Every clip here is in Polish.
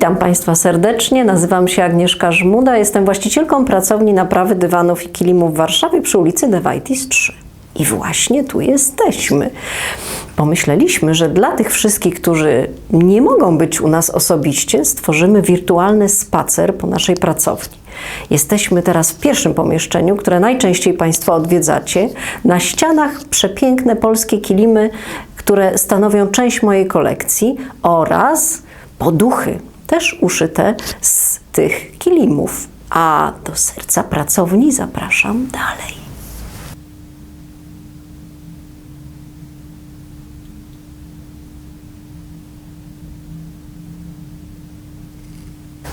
Witam Państwa serdecznie, nazywam się Agnieszka Żmuda, jestem właścicielką pracowni naprawy dywanów i kilimów w Warszawie przy ulicy Dewajtis 3. I właśnie tu jesteśmy. Pomyśleliśmy, że dla tych wszystkich, którzy nie mogą być u nas osobiście, stworzymy wirtualny spacer po naszej pracowni. Jesteśmy teraz w pierwszym pomieszczeniu, które najczęściej Państwo odwiedzacie. Na ścianach przepiękne polskie kilimy, które stanowią część mojej kolekcji oraz poduchy, też uszyte z tych kilimów. A do serca pracowni zapraszam dalej.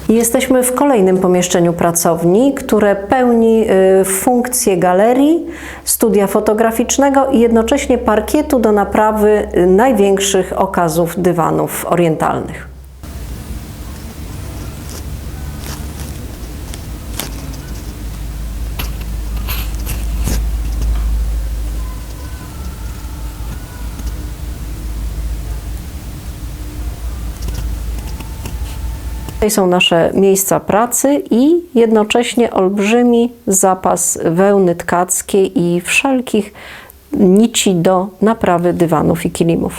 Jesteśmy w kolejnym pomieszczeniu pracowni, które pełni y, funkcję galerii, studia fotograficznego i jednocześnie parkietu do naprawy y, największych okazów dywanów orientalnych. Tutaj są nasze miejsca pracy i jednocześnie olbrzymi zapas wełny tkackiej i wszelkich nici do naprawy dywanów i kilimów.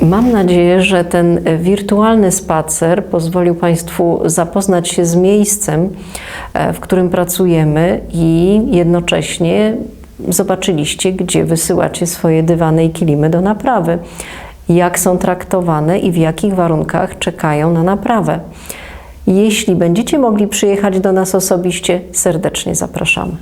Mam nadzieję, że ten wirtualny spacer pozwolił Państwu zapoznać się z miejscem, e, w którym pracujemy i jednocześnie zobaczyliście, gdzie wysyłacie swoje dywany i kilimy do naprawy, jak są traktowane i w jakich warunkach czekają na naprawę. Jeśli będziecie mogli przyjechać do nas osobiście, serdecznie zapraszamy.